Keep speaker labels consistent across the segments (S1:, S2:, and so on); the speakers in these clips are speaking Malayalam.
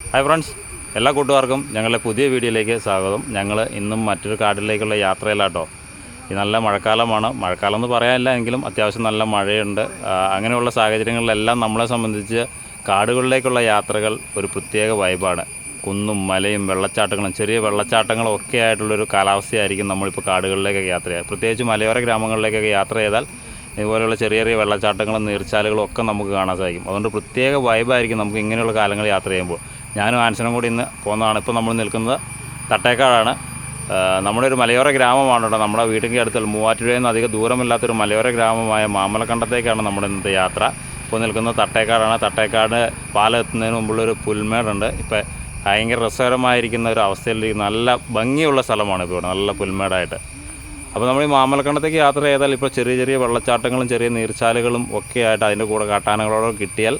S1: ഹായ് ഫ്രണ്ട്സ് എല്ലാ കൂട്ടുകാർക്കും ഞങ്ങളുടെ പുതിയ വീഡിയോയിലേക്ക് സ്വാഗതം. ഞങ്ങൾ ഇന്നും മറ്റൊരു കാട്ടിലേക്കുള്ള യാത്രയിലാട്ടോ ഈ നല്ല മഴക്കാലമാണ്. മഴക്കാലം എന്ന് പറയാനില്ല എങ്കിലും അത്യാവശ്യം നല്ല മഴയുണ്ട്. അങ്ങനെയുള്ള സാഹചര്യങ്ങളിലെല്ലാം നമ്മളെ സംബന്ധിച്ച് കാടുകളിലേക്കുള്ള യാത്രകൾ ഒരു പ്രത്യേക വൈബാണ് കുന്നും മലയും വെള്ളച്ചാട്ടങ്ങളും ചെറിയ വെള്ളച്ചാട്ടങ്ങളും ഒക്കെ ആയിട്ടുള്ളൊരു കാലാവസ്ഥയായിരിക്കും നമ്മളിപ്പോൾ കാടുകളിലേക്കൊക്കെ യാത്ര ചെയ്യുക. പ്രത്യേകിച്ച് മലയോര ഗ്രാമങ്ങളിലേക്കൊക്കെ യാത്ര ചെയ്താൽ ഇതുപോലെയുള്ള ചെറിയ ചെറിയ വെള്ളച്ചാട്ടങ്ങളും നീർച്ചാലുകളും ഒക്കെ നമുക്ക് കാണാൻ സാധിക്കും. അതുകൊണ്ട് പ്രത്യേക വൈബായിരിക്കും നമുക്ക് ഇങ്ങനെയുള്ള കാലങ്ങൾ യാത്ര ചെയ്യുമ്പോൾ. ഞാനും ആൻസനും കൂടി ഇന്ന് പോകുന്നതാണ് ഇപ്പോൾ നമ്മൾ നിൽക്കുന്നത് തട്ടേക്കാടാണ്. നമ്മുടെ ഒരു മലയോര ഗ്രാമമാണ് കേട്ടോ. നമ്മുടെ വീട്ടിന്റെ അടുത്തുള്ള മൂവാറ്റുപുഴയിൽ നിന്ന് അധികം ദൂരമില്ലാത്തൊരു മലയോര ഗ്രാമമായ മാമലക്കണ്ടത്തേക്കാണ് നമ്മുടെ ഇന്നത്തെ യാത്ര. ഇപ്പോൾ നിൽക്കുന്നത് തട്ടേക്കാടാണ്. തട്ടേക്കാട് പാലെത്തുന്നതിന് മുമ്പുള്ളൊരു പുൽമേടുണ്ട്. ഇപ്പോൾ ഭയങ്കര രസകരമായിരിക്കുന്ന ഒരു അവസ്ഥയിൽ നല്ല ഭംഗിയുള്ള സ്ഥലമാണ് ഇപ്പോൾ ഇവിടെ. നല്ല പുൽമേടായിട്ട്. അപ്പോൾ നമ്മൾ ഈ മാമലക്കണ്ടത്തേക്ക് യാത്ര ചെയ്താൽ ഇപ്പോൾ ചെറിയ ചെറിയ വെള്ളച്ചാട്ടങ്ങളും ചെറിയ നീർച്ചാലുകളും ഒക്കെ ആയിട്ട് അതിന്റെ കൂടെ കാട്ടാനകളോടൊക്കെ കിട്ടിയാൽ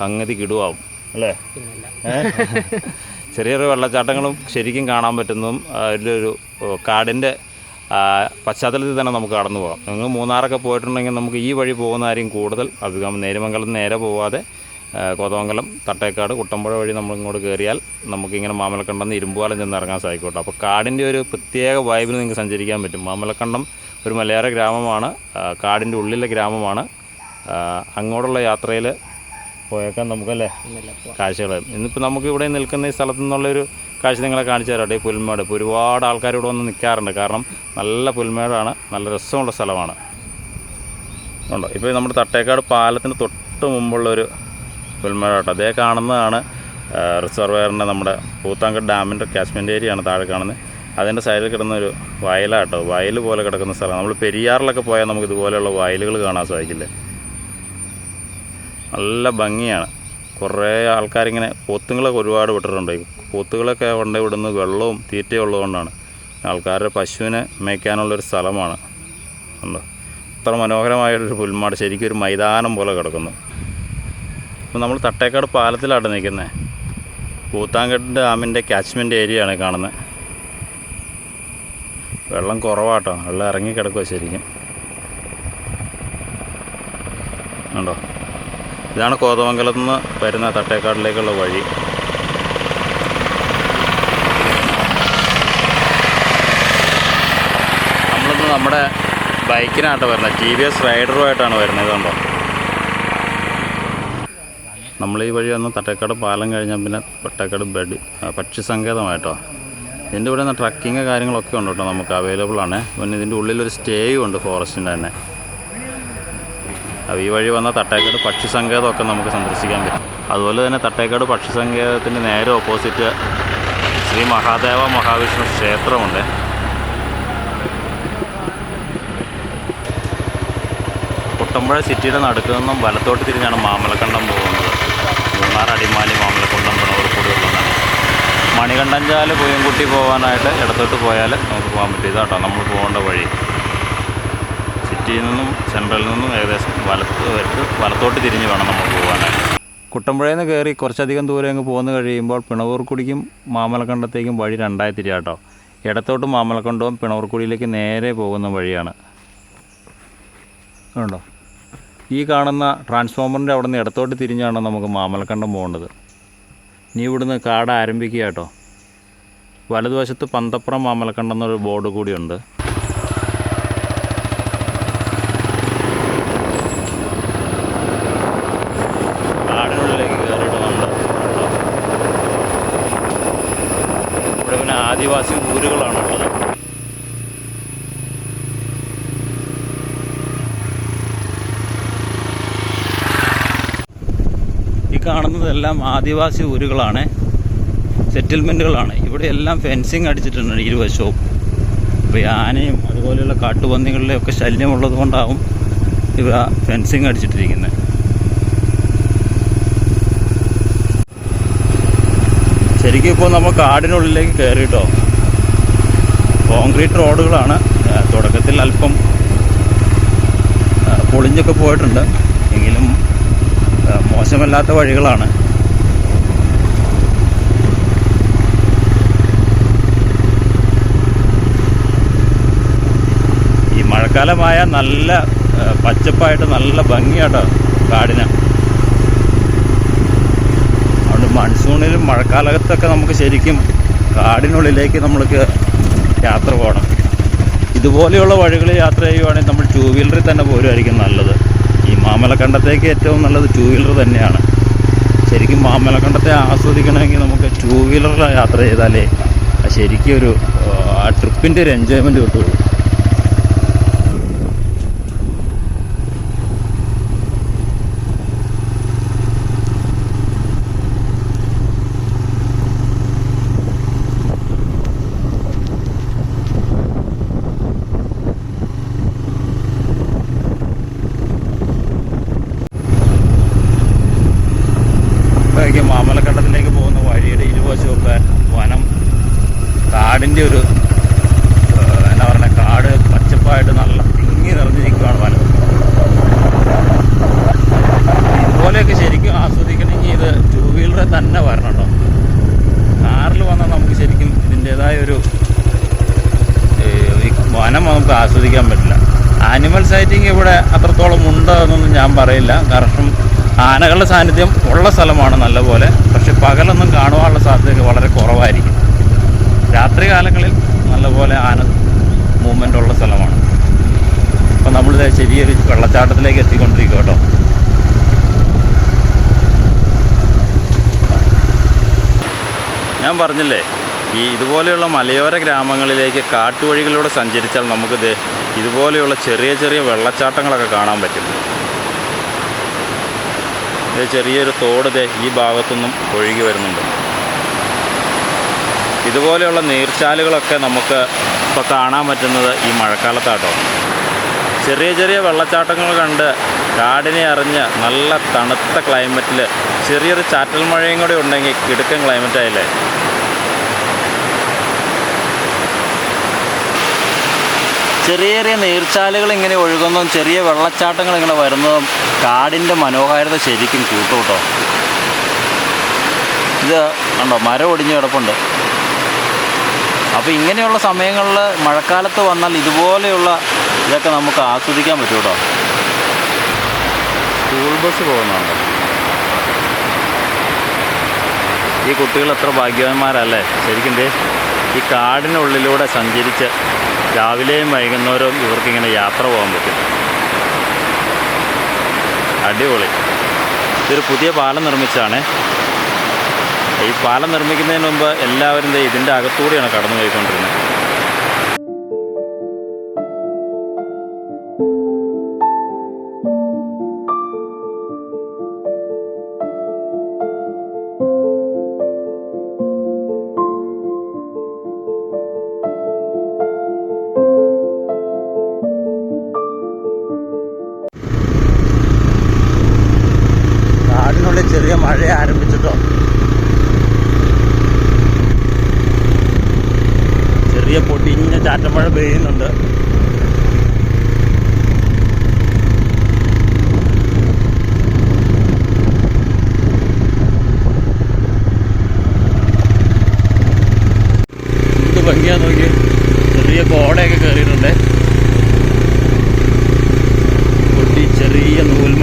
S1: സംഗതി കിടുവാവും അല്ലേ? ചെറിയൊരു ചെറിയ ചെറിയ വെള്ളച്ചാട്ടങ്ങളും ശരിക്കും കാണാൻ പറ്റുന്നതും ഇതിലൊരു കാടിന്റെ പശ്ചാത്തലത്തിൽ തന്നെ നമുക്ക് കടന്നു പോകാം. നിങ്ങൾ മൂന്നാറൊക്കെ പോയിട്ടുണ്ടെങ്കിൽ നമുക്ക് ഈ വഴി പോകുന്ന ആരെയും കൂടുതൽ അഭികാമം നേരമംഗലം നേരെ പോവാതെ കോതമംഗലം തട്ടേക്കാട് കുട്ടമ്പുഴ വഴി നമ്മൾ ഇങ്ങോട്ട് കയറിയാൽ നമുക്കിങ്ങനെ മാമലക്കണ്ടം ഇരുമ്പുപാലം ചെന്ന് ഇറങ്ങാൻ സാധിക്കട്ടെ. അപ്പോൾ കാടിന്റെ ഒരു പ്രത്യേക വൈബിൽ നിങ്ങൾക്ക് സഞ്ചരിക്കാൻ പറ്റും. മാമലക്കണ്ടം ഒരു മലയാള ഗ്രാമമാണ് കാടിന്റെ ഉള്ളിലെ ഗ്രാമമാണ്. അങ്ങോട്ടുള്ള യാത്രയിൽ പോയേക്കാൻ നമുക്കല്ലേ? കാഴ്ചകൾ ഇന്നിപ്പോൾ നമുക്ക് ഇവിടെ നിൽക്കുന്ന ഈ സ്ഥലത്തു നിന്നുള്ളൊരു കാഴ്ച നിങ്ങളെ കാണിച്ചു തരാട്ടെ ഈ പുൽമേട്. ഇപ്പോൾ ഒരുപാട് ആൾക്കാർ ഇവിടെ വന്ന് നിൽക്കാറുണ്ട് കാരണം നല്ല പുൽമേടാണ് നല്ല രസമുള്ള സ്ഥലമാണ്. ഉണ്ടോ? ഇപ്പോൾ നമ്മുടെ തട്ടേക്കാട് പാലത്തിന് തൊട്ട് മുമ്പുള്ളൊരു പുൽമേടാട്ടോ. അതേ കാണുന്നതാണ് റിസർവയറിന്റെ നമ്മുടെ പൂത്താങ്കട് ഡാമിന്റെ കാച്ച്മെന്റ് ഏരിയയാണ് താഴെ കാണുന്നത്. അതിന്റെ സൈഡിൽ കിടന്ന ഒരു വയലാട്ടോ. വയൽ പോലെ കിടക്കുന്ന സ്ഥലമാണ്. നമ്മൾ പെരിയാറിലൊക്കെ പോയാൽ നമുക്ക് ഇതുപോലെയുള്ള വയലുകൾ കാണാൻ സാധിക്കില്ലേ? നല്ല ഭംഗിയാണ്. കുറേ ആൾക്കാരിങ്ങനെ പോത്തുങ്ങളൊക്കെ ഒരുപാട് വിട്ടിട്ടുണ്ട് പോത്തുകളൊക്കെ കൊണ്ട് ഇവിടുന്ന് വെള്ളവും തീറ്റയും ഉള്ളതുകൊണ്ടാണ് ആൾക്കാരുടെ പശുവിനെ മേയ്ക്കാനുള്ളൊരു സ്ഥലമാണ്. ഉണ്ടോ? അത്ര മനോഹരമായൊരു പുൽമാട് ശരിക്കും ഒരു മൈതാനം പോലെ കിടക്കുന്നു. ഇപ്പം നമ്മൾ തട്ടേക്കാട് പാലത്തിലാണ് നിൽക്കുന്നത് പൂത്താങ്കട്ട് ഡാമിന്റെ ക്യാച്ച്മെന്റ് ഏരിയയാണ് കാണുന്നത് വെള്ളം കുറവാട്ടോ. വെള്ളം ഇറങ്ങി കിടക്കുക ശരിക്കും. ഉണ്ടോ? ഇതാണ് കോതമംഗലത്ത് നിന്ന് വരുന്ന തട്ടേക്കാടിലേക്കുള്ള വഴി. നമ്മളിന്ന് നമ്മുടെ ബൈക്കിനായിട്ട് വരുന്നത്. ടി വി എസ് റൈഡറുമായിട്ടാണ് വരുന്നത് ഇതുണ്ടോ നമ്മൾ ഈ വഴി വന്ന് തട്ടേക്കാട് പാലം കഴിഞ്ഞാൽ പിന്നെ തട്ടേക്കാട് ബെഡ് പക്ഷി സങ്കേതമായിട്ടോ. ഇതിന്റെ ഇവിടെ നിന്ന് ട്രക്കിങ് കാര്യങ്ങളൊക്കെ ഉണ്ട് കേട്ടോ നമുക്ക്. അവൈലബിൾ ആണ്. പിന്നെ ഇതിന്റെ ഉള്ളിലൊരു സ്റ്റേയും ഉണ്ട് ഫോറസ്റ്റിന്റെ തന്നെ. അപ്പോൾ ഈ വഴി വന്ന തട്ടേക്കാട് പക്ഷി സങ്കേതമൊക്കെ നമുക്ക് സന്ദർശിക്കാൻ പറ്റും. അതുപോലെ തന്നെ തട്ടേക്കാട് പക്ഷി സങ്കേതത്തിന്റെ നേരെ ഓപ്പോസിറ്റ് ശ്രീ മഹാദേവ മഹാവിഷ്ണു ക്ഷേത്രമുണ്ട്. കുട്ടമ്പുഴ സിറ്റിയുടെ നടുക്ക് നിന്നും വലത്തോട്ട് തിരിഞ്ഞാണ് മാമലക്കണ്ടം പോകുന്നത്. മൂന്നാർ അടിമാലി മാമലക്കണ്ടം പിണവർക്കൂടിയുള്ളതാണ് മണികണ്ഠഞ്ചാൽ പുയൻകുട്ടി പോകാനായിട്ട് ഇടത്തോട്ട് പോയാൽ നമുക്ക് പോകാൻ പറ്റും ഇതാട്ടോ നമ്മൾ പോകേണ്ട വഴി. സിറ്റിയിൽ നിന്നും സെൻട്രലിൽ നിന്നും ഏകദേശം വലത്ത് വലത്തോട്ട് തിരിഞ്ഞ് വേണം നമ്മൾ പോകാനായിട്ട്. കുട്ടമ്പുഴയിൽ നിന്ന് കയറി കുറച്ചധികം ദൂരം അങ്ങ് പോന്നു കഴിയുമ്പോൾ പിണവൂർക്കുടിക്കും മാമലക്കണ്ടത്തേക്കും വഴി രണ്ടായി തിരിയാട്ടോ ഇടത്തോട്ട് മാമലക്കണ്ടവും പിണവൂർക്കുടിയിലേക്ക് നേരെ പോകുന്ന വഴിയാണ്. ഉണ്ടോ ഈ കാണുന്ന ട്രാൻസ്ഫോമറിന്റെ അവിടെ നിന്ന് ഇടത്തോട്ട് തിരിഞ്ഞാണ് നമുക്ക് മാമലക്കണ്ടം പോകേണ്ടത്. നീ ഇവിടുന്ന് കാട് ആരംഭിക്കുക കേട്ടോ. വലതുവശത്ത് പന്തപ്പുറം മാമലക്കണ്ടം എന്നൊരു ബോർഡ് കൂടിയുണ്ട് കാടിനുള്ളിലേക്ക് കയറിയിട്ട് നമ്മൾ ഇവിടെ പിന്നെ ആദിവാസി ഊരുകളാണുള്ളത് ഈ കാണുന്നതെല്ലാം ആദിവാസി ഊരുകളാണ്. സെറ്റിൽമെന്റുകളാണ് ഇവിടെ എല്ലാം ഫെൻസിങ് അടിച്ചിട്ടുണ്ട് ഇരുവശവും. ഇപ്പോൾ ആനയും അതുപോലെയുള്ള കാട്ടുപന്നികളുടെയൊക്കെ ശല്യമുള്ളത് കൊണ്ടാവും ഇവ ഫെൻസിങ് അടിച്ചിട്ടിരിക്കുന്നത്. ശരിക്കും ഇപ്പോൾ നമ്മൾ കാടിനുള്ളിലേക്ക് കയറിയിട്ടോ കോൺക്രീറ്റ് റോഡുകളാണ്. തുടക്കത്തിൽ അല്പം പൊളിഞ്ഞൊക്കെ പോയിട്ടുണ്ട്. എങ്കിലും മോശമല്ലാത്ത വഴികളാണ്. ഈ മഴക്കാലമായ നല്ല പച്ചപ്പായിട്ട് നല്ല ഭംഗിയാട്ടോ കാടിന് അതുകൊണ്ട് മൺസൂൺ മൺസൂണിലും മഴക്കാലത്തൊക്കെ നമുക്ക് ശരിക്കും കാടിനുള്ളിലേക്ക് നമ്മൾക്ക് യാത്ര പോകണം. ഇതുപോലെയുള്ള വഴികളിൽ യാത്ര ചെയ്യുവാണെങ്കിൽ നമ്മൾ ടൂ വീലറിൽ തന്നെ പോരുമായിരിക്കും നല്ലത്. ഈ മാമലക്കണ്ടത്തേക്ക് ഏറ്റവും നല്ലത് ടൂ വീലർ തന്നെയാണ്. ശരിക്കും മാമലക്കണ്ടത്തെ ആസ്വദിക്കണമെങ്കിൽ നമുക്ക് ടൂ വീലറിൽ യാത്ര ചെയ്താലേ ശരിക്കും ഒരു ആ ട്രിപ്പിന്റെ ഒരു എൻജോയ്മെന്റ് കിട്ടുള്ളൂ ഇപ്പോഴേക്ക് മാമലക്കണ്ടത്തിലേക്ക് പോകുന്ന വഴിയുടെ ഇരുവശമൊക്കെ വനം കാടിന്റെ ഒരു ഏഹ്, എന്നാ പറയുക കാട് പച്ചപ്പായിട്ട് നല്ല തിങ്ങി നിറഞ്ഞു നിൽക്കുകയാണ് വനം ഇതുപോലെയൊക്കെ ശരിക്കും ആസ്വദിക്കണമെങ്കിൽ ഇത് ടൂ വീലറിൽ തന്നെ വരണം കേട്ടോ കാറിൽ വന്നാൽ നമുക്ക് ശരിക്കും ഇതിന്റേതായ ഒരു വനം നമുക്ക് ആസ്വദിക്കാൻ പറ്റില്ല. ആനിമൽ സൈറ്റിംഗ് ഇവിടെ അത്രത്തോളം ഉണ്ട് എന്നൊന്നും ഞാൻ പറയില്ല. കാരണം ആനകളുടെ സാന്നിധ്യം ഉള്ള സ്ഥലമാണ് നല്ലപോലെ. പക്ഷെ പകലൊന്നും കാണുവാനുള്ള സാധ്യത വളരെ കുറവായിരിക്കും. രാത്രി കാലങ്ങളിൽ നല്ലപോലെ ആന മൂവ്മെന്റ് ഉള്ള സ്ഥലമാണ്. അപ്പോൾ നമ്മളിത് ചെറിയൊരു വെള്ളച്ചാട്ടത്തിലേക്ക് എത്തിക്കൊണ്ടിരിക്കും കേട്ടോ. ഞാൻ പറഞ്ഞില്ലേ ഈ ഇതുപോലെയുള്ള മലയോര ഗ്രാമങ്ങളിലേക്ക് കാട്ടുവഴികളിലൂടെ സഞ്ചരിച്ചാൽ നമുക്കിത് ഇതുപോലെയുള്ള ചെറിയ ചെറിയ വെള്ളച്ചാട്ടങ്ങളൊക്കെ കാണാൻ പറ്റും. ഇത് ചെറിയൊരു തോട് ഈ ഭാഗത്തുനിന്നും ഒഴുകി വരുന്നുണ്ട്. ഇതുപോലെയുള്ള നീർച്ചാലുകളൊക്കെ നമുക്ക് ഇപ്പോൾ കാണാൻ പറ്റുന്നത് ഈ മഴക്കാലത്താട്ടോ. ചെറിയ ചെറിയ വെള്ളച്ചാട്ടങ്ങൾ കണ്ട് കാടിനെ അറിഞ്ഞ നല്ല തണുത്ത ക്ലൈമറ്റിൽ ചെറിയൊരു ചാറ്റൽ മഴയും കൂടി ഉണ്ടെങ്കിൽ കിടുക്കൻ ക്ലൈമറ്റ് ആയില്ലേ? ചെറിയ ചെറിയ നീർച്ചാലുകൾ ഇങ്ങനെ ഒഴുകുന്നതും ചെറിയ വെള്ളച്ചാട്ടങ്ങൾ ഇങ്ങനെ വരുന്നതും കാടിന്റെ മനോഹാരിത ശരിക്കും കൂട്ടും കേട്ടോ ഇത് കണ്ടോ? മരം ഒടിഞ്ഞ് കിടപ്പുണ്ട്. അപ്പോൾ ഇങ്ങനെയുള്ള സമയങ്ങളിൽ മഴക്കാലത്ത് വന്നാൽ ഇതുപോലെയുള്ള ഇതൊക്കെ നമുക്ക് ആസ്വദിക്കാൻ പറ്റും കേട്ടോ സ്കൂൾ ബസ് പോകുന്നുണ്ട്. ഈ കുട്ടികൾ എത്ര ഭാഗ്യവാന്മാരല്ലേ? ശരിക്കും ഈ കാടിനുള്ളിലൂടെ സഞ്ചരിച്ച് രാവിലെയും വൈകുന്നേരവും ഇവർക്കിങ്ങനെ യാത്ര പോകാൻ പറ്റും. അടിപൊളി. ഇതൊരു പുതിയ പാലം നിർമ്മിച്ചാണ്. ഈ പാലം നിർമ്മിക്കുന്നതിന് മുമ്പ് എല്ലാവരും ഇതിന്റെ അകത്തൂടെയാണ് കടന്നു പോയിക്കൊണ്ടിരുന്നത്.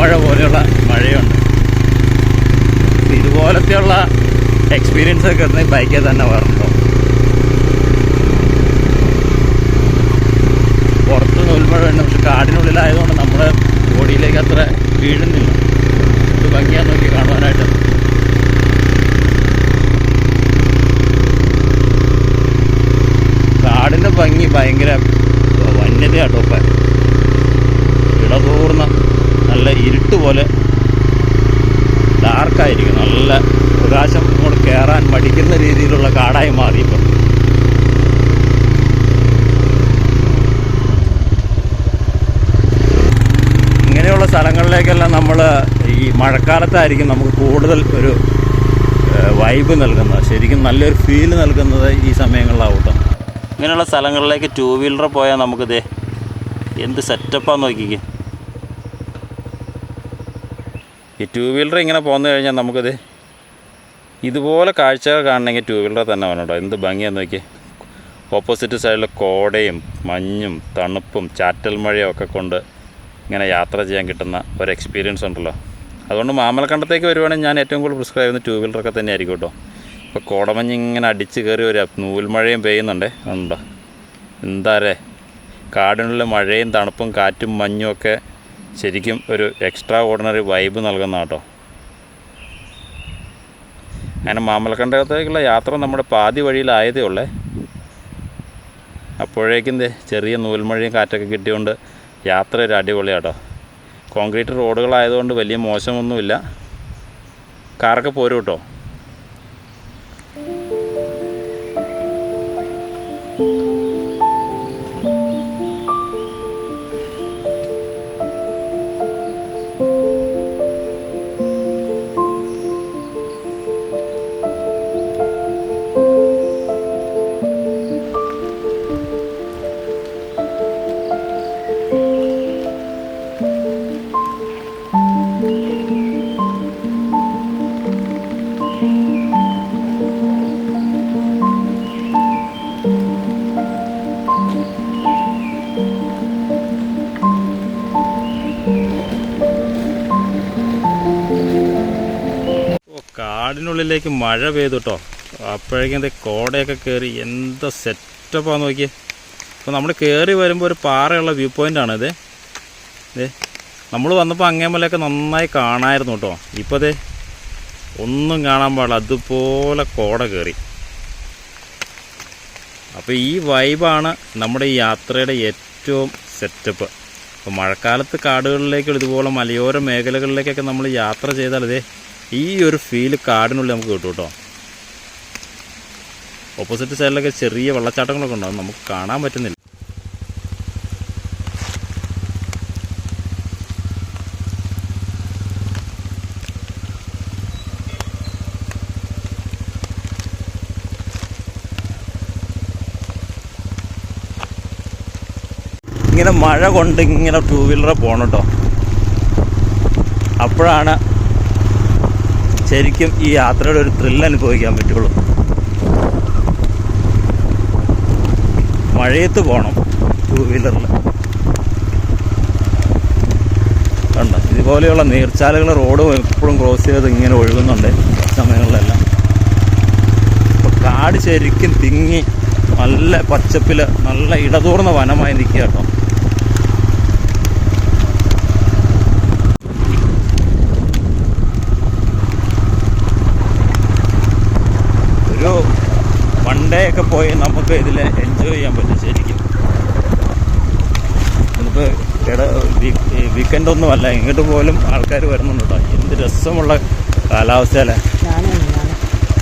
S1: നൂൽമഴ പോലെയുള്ള മഴയുണ്ട്. ഇതുപോലത്തെ ഇതുപോലത്തെയുള്ള എക്സ്പീരിയൻസ് ഒക്കെ ഇന്ന് ബൈക്കിൽ തന്നെ വരണോ പുറത്ത് നൂൽമഴ ഉണ്ട് പക്ഷെ കാടിനുള്ളിലായതുകൊണ്ട് നമ്മുടെ ബോഡിയിലേക്ക് അത്ര വീഴുന്നില്ല. ഇത് ഭംഗിയാ നോക്കി കാണുവാനായിട്ട്. കാടിന്റെ ഭംഗി ഭയങ്കര വന്യതയാട്ടോ ഇപ്പം ഇടതൂർന്ന നല്ല ഇരുട്ട് പോലെ ഡാർക്കായിരിക്കും നല്ല പ്രകാശം ഇങ്ങോട്ട് കയറാൻ മടിക്കുന്ന രീതിയിലുള്ള കാടായി മാറിയപ്പോൾ ഇങ്ങനെയുള്ള സ്ഥലങ്ങളിലേക്കെല്ലാം നമ്മൾ ഈ മഴക്കാലത്തായിരിക്കും നമുക്ക് കൂടുതൽ ഒരു വൈബ് നൽകുന്നത്. ശരിക്കും നല്ലൊരു ഫീൽ നൽകുന്നത് ഈ സമയങ്ങളിലാവട്ടെ. ഇങ്ങനെയുള്ള സ്ഥലങ്ങളിലേക്ക് ടൂ വീലർ പോയാൽ നമുക്കിതേ എന്ത് സെറ്റപ്പാന്ന് നോക്കിക്കേ. ഈ ടു വീലർ ഇങ്ങനെ പോന്നു കഴിഞ്ഞാൽ നമുക്കിത് ഇതുപോലെ കാഴ്ചകൾ കാണണമെങ്കിൽ ടു വീലർ തന്നെ വേണം കേട്ടോ. എന്ത് ഭംഗിയാന്ന് നോക്കി ഓപ്പോസിറ്റ് സൈഡിൽ കോടയും മഞ്ഞും തണുപ്പും ചാറ്റൽ മഴയും ഒക്കെ കൊണ്ട് ഇങ്ങനെ യാത്ര ചെയ്യാൻ കിട്ടുന്ന ഒരു എക്സ്പീരിയൻസ് ഉണ്ടല്ലോ. അതുകൊണ്ട് മാമലക്കണ്ടത്തേക്ക് വരുവാണെങ്കിൽ ഞാൻ ഏറ്റവും കൂടുതൽ പ്രിസ്ക്രൈബ് ചെയ്യുന്ന ടൂ വീലറൊക്കെ തന്നെ ആയിരിക്കും കേട്ടോ. ഇപ്പോൾ കോടമഞ്ഞ് ഇങ്ങനെ അടിച്ച് കയറി ഒരു നൂൽമഴയും പെയ്യുന്നുണ്ടേ. ഉണ്ടോ എന്താ അല്ലേ കാടിനുള്ള മഴയും തണുപ്പും കാറ്റും മഞ്ഞും ഒക്കെ ശരിക്കും ഒരു എക്സ്ട്രാ ഓർഡിനറി വൈബ് നൽകുന്ന കേട്ടോ അങ്ങനെ മാമലക്കണ്ടത്തേക്കുള്ള യാത്ര നമ്മുടെ പാതി വഴിയിലായതേ ഉള്ളേ. അപ്പോഴേക്കും ചെറിയ നൂൽമഴയും കാറ്റൊക്കെ കിട്ടിയോണ്ട് യാത്ര ഒരു അടിപൊളിയാട്ടോ. കോൺക്രീറ്റ് റോഡുകളായതുകൊണ്ട് വലിയ മോശമൊന്നുമില്ല. കാറൊക്കെ പോരും കേട്ടോ. ഓ കാടിനുള്ളിലേക്ക് മഴ പെയ്തു കേട്ടോ അപ്പോഴേക്കും കോടയൊക്കെ കയറി എന്താ സെറ്റപ്പാന്ന് നോക്കിയേ. അപ്പോൾ നമ്മൾ കയറി വരുമ്പോൾ ഒരു പാറയുള്ള വ്യൂ പോയിന്റാണ് ഇത്. ഇതേ നമ്മൾ വന്നപ്പോൾ അങ്ങേമലയൊക്കെ നന്നായി കാണായിരുന്നു കേട്ടോ ഇപ്പോൾ അതെ ഒന്നും കാണാൻ പാടില്ല. അതുപോലെ കോട കയറി അപ്പോൾ ഈ വൈബാണ് നമ്മുടെ ഈ യാത്രയുടെ ഏറ്റവും സെറ്റപ്പ് അപ്പോൾ മഴക്കാലത്ത് കാടുകളിലേക്കും ഇതുപോലെ മലയോര മേഖലകളിലേക്കൊക്കെ നമ്മൾ യാത്ര ചെയ്താൽ ഇതേ ഈ ഒരു ഫീൽ കാടിനുള്ളിൽ നമുക്ക് കിട്ടും കേട്ടോ. ഓപ്പോസിറ്റ് സൈഡിലൊക്കെ ചെറിയ വെള്ളച്ചാട്ടങ്ങളൊക്കെ ഉണ്ടാവും. നമുക്ക് കാണാൻ പറ്റുന്നില്ല. ഇങ്ങനെ മഴ കൊണ്ട് ഇങ്ങനെ ടൂ വീലറെ പോകണം കേട്ടോ അപ്പോഴാണ് ശരിക്കും ഈ യാത്രയുടെ ഒരു ത്രില്ല് അനുഭവിക്കാൻ പറ്റുള്ളൂ. മഴയത്ത് പോകണം ടൂ വീലറിൽ കണ്ട? ഇതുപോലെയുള്ള നീർച്ചാലുകൾ റോഡ് എപ്പോഴും ക്രോസ് ചെയ്ത് ഇങ്ങനെ ഒഴുകുന്നുണ്ട് സമയങ്ങളിലെല്ലാം. അപ്പോൾ കാട് ശരിക്കും തിങ്ങി നല്ല പച്ചപ്പിൽ നല്ല ഇടതൂർന്ന വനമായി നിൽക്കുക കേട്ടോ ഒരു വൺ ഒക്കെ പോയി നമുക്ക് ഇതിൽ എൻജോയ് ചെയ്യാൻ പറ്റും ശരിക്കും. ഇതിപ്പോൾ ഇട വീക്കെൻഡ് ഒന്നുമല്ല ഇങ്ങോട്ട് പോലും ആൾക്കാർ വരുന്നുണ്ടോ എന്ത് രസമുള്ള കാലാവസ്ഥയല്ലേ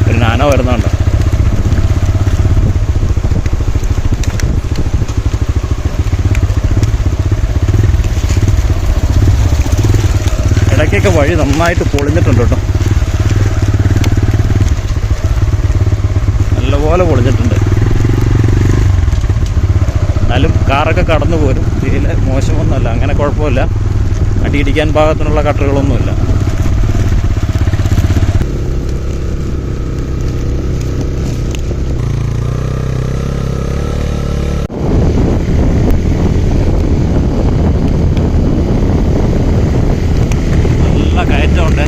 S1: ഒരു നാനോ വരുന്നുണ്ടോ. ഇടയ്ക്കൊക്കെ വഴി നന്നായിട്ട് പൊളിഞ്ഞിട്ടുണ്ട് കേട്ടോ നല്ലപോലെ പൊളിഞ്ഞിട്ടുണ്ട്. എന്നാലും കാറൊക്കെ കടന്നു പോരും തീരെ മോശമൊന്നുമല്ല. അങ്ങനെ കുഴപ്പമില്ല. അടിയിടിക്കാൻ പാകത്തിനുള്ള കട്ടറുകളൊന്നുമില്ല നല്ല കയറ്റമുണ്ട്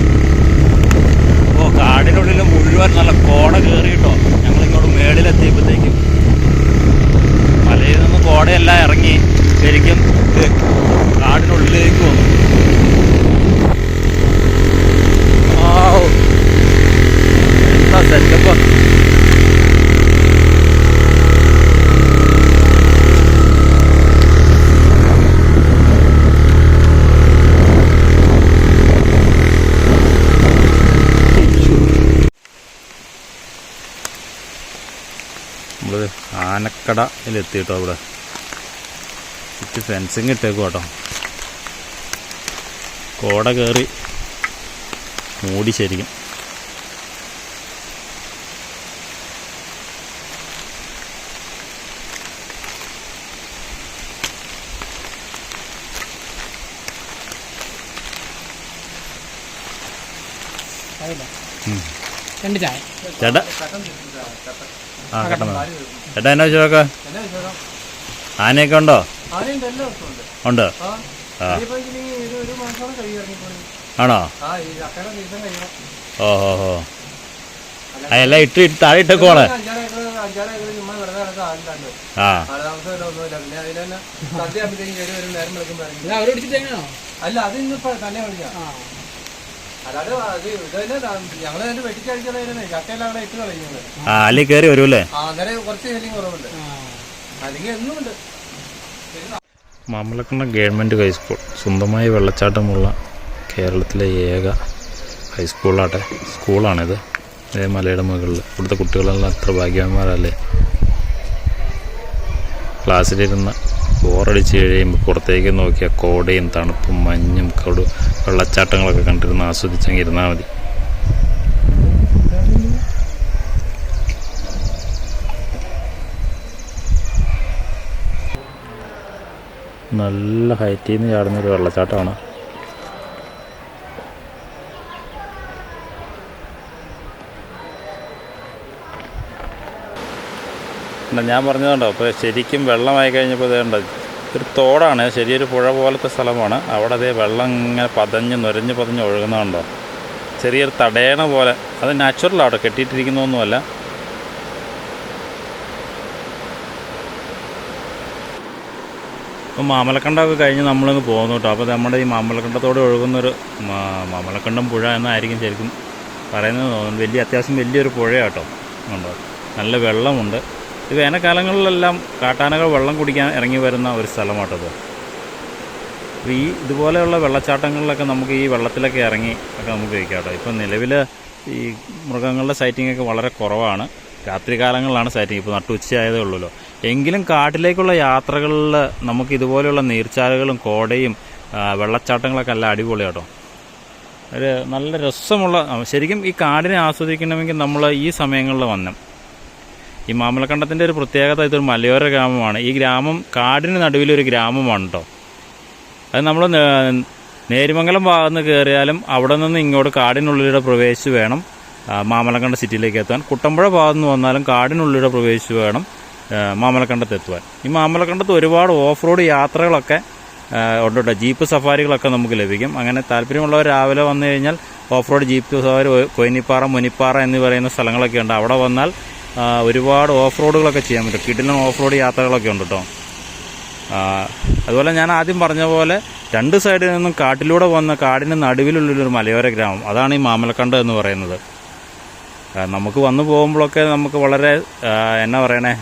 S1: ഓ കാടിനുള്ളിൽ മുഴുവൻ നല്ല കോട കയറിയിട്ടോ ഞങ്ങളിങ്ങോട്ട് മേളിലെത്തിയപ്പോഴത്തേക്കും മലയിൽ നിന്ന് കോടയെല്ലാം ഇറങ്ങി ശരിക്കും ഇത് കാടിനുള്ളിലേക്ക് വന്നു ആവൂ. എന്താ സെറ്റപ്പ് നമ്മൾ ആനക്കടയിലെത്തി കേട്ടോ ഇവിടെ ചുറ്റി ഫെൻസിങ് ഇട്ടേക്കും കേട്ടോ കോട കയറി മൂടി ശരിക്കും. ഉം.
S2: രണ്ട് ചായ.
S1: ചേട്ടാ. ആ കട്ടണ. ചേട്ടാ എന്നാ ചോക്ക ആനയൊക്കെ ഉണ്ടോ?
S2: ഉണ്ട്.
S1: ആണോ?
S2: ആ ഈ ചക്കയുടെ സീസൺ കഴിയണം.
S1: ഓ ഹോ ഹോ. അതെല്ലാം ഇട്ട് താഴെ ഇട്ടേക്കോളെ ആ.
S2: അല്ല അത് ഇന്നിപ്പോ തന്നെ വിളിക്കാം അല്ലാതെ അത് ഇത് തന്നെ ഞങ്ങൾ തന്നെ വെട്ടിക്കഴിച്ചതായിരുന്നു ചക്കയെല്ലാം അവിടെ ഇട്ട് കളയുന്നത്.
S1: ആ അല്ലെങ്കിൽ കയറി വരുമല്ലേ
S2: ആ അന്നേരം കുറച്ച് ഹെല്ലിങ് കുറവുണ്ട്. അല്ലെങ്കിൽ എന്നും ഉണ്ട്.
S1: മാമലക്കണ്ണ ഗവൺമെന്റ് ഹൈസ്കൂൾ സ്വന്തമായി വെള്ളച്ചാട്ടമുള്ള കേരളത്തിലെ ഏക ഹൈസ്കൂളാട്ടെ സ്കൂളാണിത് ഇതേ മലയുടെ മുകളിൽ. ഇവിടുത്തെ കുട്ടികളെല്ലാം അത്ര ഭാഗ്യവാന്മാരല്ലേ? ക്ലാസ്സിലിരുന്ന് ബോറടിച്ച് കഴിയുമ്പോൾ പുറത്തേക്ക് നോക്കിയാൽ കോടയും തണുപ്പും മഞ്ഞും കടു വെള്ളച്ചാട്ടങ്ങളൊക്കെ കണ്ടിരുന്ന് ആസ്വദിച്ചങ്ങ് ഇരുന്നാൽ മതി. നല്ല ഹൈറ്റിൽ നിന്ന് ചാടുന്നൊരു വെള്ളച്ചാട്ടമാണ്. ഞാൻ പറഞ്ഞതുണ്ടോ അപ്പോൾ ശരിക്കും വെള്ളമായി കഴിഞ്ഞപ്പോൾ ഇതേണ്ട ഒരു തോടാണ് ശരിയൊരു പുഴ പോലത്തെ സ്ഥലമാണ്. അവിടെ അതേ വെള്ളം ഇങ്ങനെ പതഞ്ഞ് നുരഞ്ഞ് പതഞ്ഞ് ഒഴുകുന്നതുണ്ടോ ചെറിയൊരു തടയണ പോലെ. അത് നാച്ചുറലാണ് കെട്ടിയിട്ടിരിക്കുന്നൊന്നുമല്ല അപ്പോൾ മാമലക്കണ്ടമൊക്കെ കഴിഞ്ഞ് നമ്മളിങ്ങ് പോകുന്നു കേട്ടോ അപ്പോൾ നമ്മുടെ ഈ മാമലക്കണ്ടത്തോടെ ഒഴുകുന്നൊരു മാമലക്കണ്ടം പുഴ എന്നായിരിക്കും ശരിക്കും പറയുന്നത് തോന്നുന്നു. വലിയ അത്യാവശ്യം വലിയൊരു പുഴയാട്ടോ ഉണ്ടോ നല്ല വെള്ളമുണ്ട്. ഇത് വേനൽക്കാലങ്ങളിലെല്ലാം കാട്ടാനകൾ വെള്ളം കുടിക്കാൻ ഇറങ്ങി വരുന്ന ഒരു സ്ഥലമാട്ടത് അപ്പോൾ ഈ ഇതുപോലെയുള്ള വെള്ളച്ചാട്ടങ്ങളിലൊക്കെ നമുക്ക് ഈ വെള്ളത്തിലൊക്കെ ഇറങ്ങി ഒക്കെ നമുക്ക് കഴിക്കാം ഇപ്പം നിലവിൽ ഈ മൃഗങ്ങളുടെ സൈറ്റിംഗ് ഒക്കെ വളരെ കുറവാണ്. രാത്രി കാലങ്ങളിലാണ് സൈറ്റിംഗ് ഇപ്പോൾ നട്ടുച്ചയായതേ ഉള്ളൂല്ലോ. എങ്കിലും കാട്ടിലേക്കുള്ള യാത്രകളിൽ നമുക്ക് ഇതുപോലെയുള്ള നീർച്ചാലുകളും കോടയും വെള്ളച്ചാട്ടങ്ങളൊക്കെ എല്ലാം അടിപൊളിയാട്ടോ. ഒരു നല്ല രസമുള്ള ശരിക്കും ഈ കാടിനെ ആസ്വദിക്കണമെങ്കിൽ നമ്മൾ ഈ സമയങ്ങളിൽ വരണം. ഈ മാമലക്കണ്ടത്തിന്റെ ഒരു പ്രത്യേകത ഇതൊരു മലയോര ഗ്രാമമാണ്. ഈ ഗ്രാമം കാടിന് നടുവിലൊരു ഗ്രാമമാണ് കേട്ടോ അത് നമ്മൾ നേരിമംഗലം ഭാഗത്ത് നിന്ന് കയറിയാലും അവിടെ നിന്ന് ഇങ്ങോട്ട് കാടിനുള്ളിലൂടെ പ്രവേശിച്ച് വേണം മാമലക്കണ്ട സിറ്റിയിലേക്ക് എത്താൻ. കുട്ടമ്പുഴ ഭാഗത്ത് നിന്ന് വന്നാലും കാടിനുള്ളിലൂടെ പ്രവേശിച്ച് വേണം മാമലക്കണ്ടത്ത് എത്തുവാൻ ഈ മാമലക്കണ്ടത്ത് ഒരുപാട് ഓഫ് റോഡ് യാത്രകളൊക്കെ ഉണ്ട് കേട്ടോ ജീപ്പ് സഫാരികളൊക്കെ നമുക്ക് ലഭിക്കും. അങ്ങനെ താല്പര്യമുള്ളവർ രാവിലെ വന്നു കഴിഞ്ഞാൽ off road jeep safari Koyinippara Munippara എന്ന് പറയുന്ന സ്ഥലങ്ങളൊക്കെ ഉണ്ട്. അവിടെ വന്നാൽ ഒരുപാട് ഓഫ് റോഡുകളൊക്കെ ചെയ്യാൻ പറ്റും. കിടിലൻ ഓഫ് റോഡ് യാത്രകളൊക്കെ ഉണ്ട് കേട്ടോ അതുപോലെ ഞാൻ ആദ്യം പറഞ്ഞ പോലെ രണ്ട് സൈഡിൽ നിന്നും കാട്ടിലൂടെ വന്ന കാടിന് നടുവിലുള്ളൊരു മലയോര ഗ്രാമം. അതാണ് ഈ മാമലക്കണ്ട് എന്ന് പറയുന്നത്. നമുക്ക് വന്നു പോകുമ്പോഴൊക്കെ നമുക്ക് വളരെ എന്നാ പറയണേ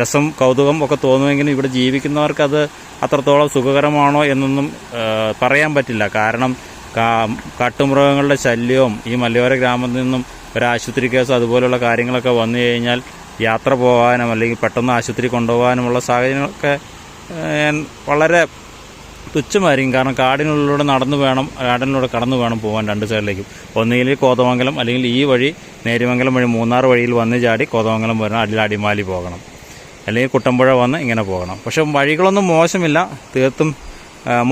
S1: രസം കൗതുകം ഒക്കെ തോന്നുമെങ്കിലും ഇവിടെ ജീവിക്കുന്നവർക്ക് അത് അത്രത്തോളം സുഖകരമാണോ എന്നൊന്നും പറയാൻ പറ്റില്ല. കാരണം കാട്ടുമൃഗങ്ങളുടെ ശല്യവും ഈ മലയോര ഗ്രാമത്തിൽ നിന്നും ഒരു ആശുപത്രി കേസോ അതുപോലുള്ള കാര്യങ്ങളൊക്കെ വന്നു കഴിഞ്ഞാൽ യാത്ര പോകാനും അല്ലെങ്കിൽ പെട്ടെന്ന് ആശുപത്രി കൊണ്ടുപോകാനുമുള്ള സാഹചര്യങ്ങളൊക്കെ വളരെ തുച്ഛമായിരിക്കും. കാരണം കാടിനുള്ളിലൂടെ നടന്നു വേണം കാടിനുള്ളിലൂടെ കടന്നു വേണം പോകാൻ രണ്ട് സൈഡിലേക്കും. ഒന്നുകിൽ കോതമംഗലം അല്ലെങ്കിൽ ഈ വഴി നേരിമംഗലം വഴി മൂന്നാർ വഴിയിൽ വന്ന് ചാടി കോതമംഗലം വരണം അല്ലെങ്കിൽ അടിമാലി പോകണം. അല്ലെങ്കിൽ കുട്ടമ്പുഴ വന്ന് ഇങ്ങനെ പോകണം. പക്ഷെ വഴികളൊന്നും മോശമില്ല. തീർത്തും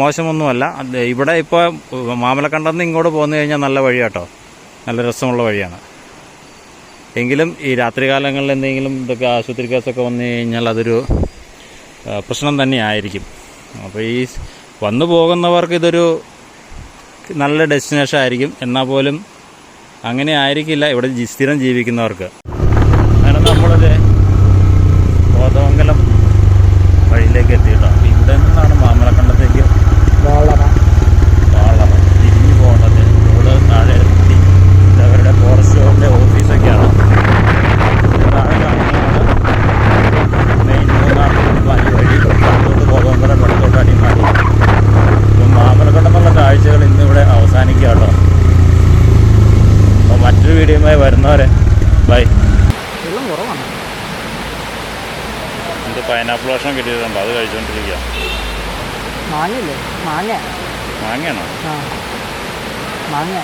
S1: മോശമൊന്നുമല്ല. ഇവിടെ ഇപ്പോൾ മാമലക്കണ്ടെന്ന് ഇങ്ങോട്ട് പോന്നു കഴിഞ്ഞാൽ നല്ല വഴിയാട്ടോ. നല്ല രസമുള്ള വഴിയാണ്. എങ്കിലും ഈ രാത്രികാലങ്ങളിൽ എന്തെങ്കിലും ഇതൊക്കെ ആശുപത്രി കേസൊക്കെ വന്നു കഴിഞ്ഞാൽ അതൊരു പ്രശ്നം തന്നെയായിരിക്കും അപ്പോൾ ഈ വന്നു പോകുന്നവർക്ക് ഇതൊരു നല്ല ഡെസ്റ്റിനേഷൻ ആയിരിക്കും. എന്നാൽ പോലും അങ്ങനെ ആയിരിക്കില്ല ഇവിടെ സ്ഥിരം ജീവിക്കുന്നവർക്ക് അങ്ങനെ നമ്മളത് കോതമംഗലം വഴിയിലേക്ക് എത്തിയിട്ടോ അപ്പോൾ ഇവിടെ നിന്നാണ് മാമലക്കണ്ടത്തേക്ക്
S3: വളരെ
S1: വാളറ തിരിഞ്ഞു പോകേണ്ടത് റോഡ് താഴെ എത്തി ഇത് അവരുടെ ഫോറസ്റ്റ് വകുപ്പിന്റെ ഓഫീസൊക്കെയാണ് താഴെ കാണുന്നതാണ് മെയിൻ മൂന്നാർ അടിമാലി വഴി അങ്ങോട്ട് കോതമംഗലം വടക്കോട്ട് അടിമാലി ഇപ്പം മാമലക്കണ്ടെന്നുള്ള കാഴ്ചകൾ ഇന്നിവിടെ അവസാനിക്കുക കേട്ടോ അപ്പോൾ മറ്റൊരു വീഡിയോയുമായി വരുന്നവരെ ബൈ
S3: വെള്ളം കുറവാണ്
S1: ഇത് പൈനാപ്പിൾ ഭക്ഷണം കിട്ടിയിട്ടുണ്ട്. അത് കഴിച്ചുകൊണ്ടിരിക്കുക
S3: മാങ്ങയില്ലേ? മാങ്ങ
S1: മാങ്ങയാണോ?
S3: ആ. മാങ്ങ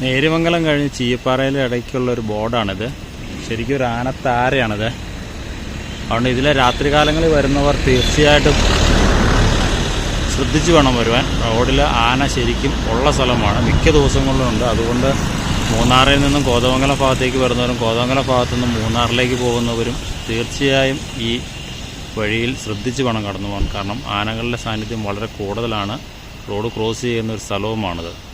S1: നേരിമംഗലം കഴിഞ്ഞ് ചീയപ്പാറയിലെ ഇടയ്ക്കുള്ള ഒരു ബോർഡാണിത്. ശരിക്കും ഒരു ആനത്താരയാണിത്. അതുകൊണ്ട് ഇതിലെ രാത്രികാലങ്ങളിൽ വരുന്നവർ തീർച്ചയായിട്ടും ശ്രദ്ധിച്ചു വേണം വരുവാൻ. റോഡിൽ ആന ശരിക്കും ഉള്ള സ്ഥലമാണ്. മിക്ക ദിവസങ്ങളിലും ഉണ്ട്. അതുകൊണ്ട് മൂന്നാറിൽ നിന്നും കോതമംഗലം ഭാഗത്തേക്ക് വരുന്നവരും കോതമംഗലം ഭാഗത്തു നിന്നും മൂന്നാറിലേക്ക് പോകുന്നവരും തീർച്ചയായും ഈ വഴിയിൽ ശ്രദ്ധിച്ചു വേണം കടന്നു പോകാൻ. കാരണം ആനകളുടെ സാന്നിധ്യം വളരെ കൂടുതലാണ്. റോഡ് ക്രോസ് ചെയ്യുന്ന ഒരു സ്ഥലവുമാണിത്.